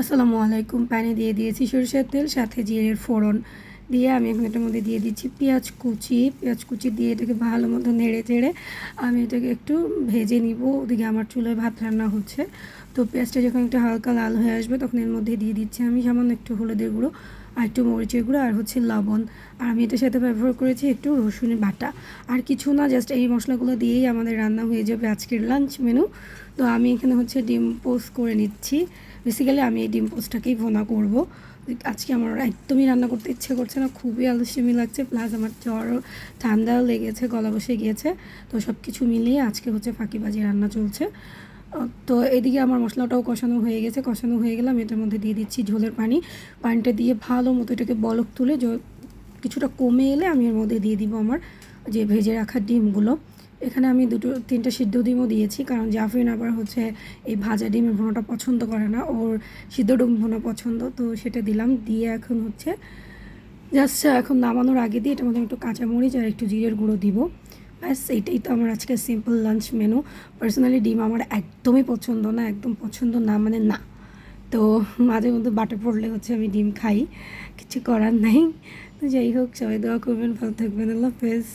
আসসালামু আলাইকুম। প্যানে দিয়ে দিয়েছি সরিষার তেল, সাথে জিরের ফোড়ন দিয়ে আমি এখন এটার মধ্যে দিয়ে দিচ্ছি পেঁয়াজ কুচি। পেঁয়াজ কুচি দিয়ে এটাকে ভালো মতো নেড়ে চেড়ে আমি এটাকে একটু ভেজে নিব। ওদিকে আমার চুলায় ভাত রান্না হচ্ছে। তো পেঁয়াজটা যখন একটু হালকা লাল হয়ে আসবে তখন এর মধ্যে দিয়ে দিচ্ছি আমি সামান্য একটু হলুদের গুঁড়ো। আর একটু মরিচের গুঁড়ো আর হচ্ছে লবণ। আর আমি এটার সাথে ব্যবহার করেছি একটু রসুনের বাটা। আর কিছু না জাস্ট এই মশলাগুলো দিয়েই আমাদের রান্না হয়ে যাবে আজকের লাঞ্চ মেনু তো আমি এখানে হচ্ছে ডিম পোস্ট করে নিচ্ছি। বেসিক্যালি আমি এই ডিম পোস্টটাকেই ভোনা করব। আজকে আমার একদমই রান্না করতে ইচ্ছে করছে না, খুবই আলসেমি লাগছে প্লাস আমার জ্বর ঠান্ডাও লেগেছে, গলা বসে গিয়েছে। তো সব কিছু মিলিয়ে আজকে হচ্ছে ফাঁকিবাজি রান্না চলছে। তো এদিকে আমার মশলাটাও কষানো হয়ে গেছে। কষানো হয়ে গেলাম এটার মধ্যে দিয়ে দিচ্ছি ঝোলের পানি। পানিটা দিয়ে ভালো মতো এটাকে বলক তুলে কিছুটা কমে এলে আমি এর মধ্যে দিয়ে দিব আমার যে ভেজে রাখা ডিমগুলো। এখানে আমি দুটো, তিনটা সিদ্ধ ডিমও দিয়েছি, কারণ জাফরিন আবার হচ্ছে এই ভাজা ডিমের ভুনোটা পছন্দ করে না। ওর সিদ্ধ ডিম ভুনো পছন্দ, তো সেটা দিলাম। দিয়ে এখন হচ্ছে, জাস্ট এখন নামানোর আগে দিয়ে এটার মধ্যে একটু কাঁচামরিচ আর একটু জিরের গুঁড়ো দিব। ব্যাস এইটাই তো আমার আজকে সিম্পল লাঞ্চ মেনু পার্সোনালি ডিম আমার একদমই পছন্দ না, একদম পছন্দ না মানে না। তো মাঝে মধ্যে বাটার পড়লে হচ্ছে আমি ডিম খাই, কিছু করার নেই। তো যাই হোক, সবাই দোয়া করবেন, ভালো থাকবেন, আল্লাহ হাফেজ।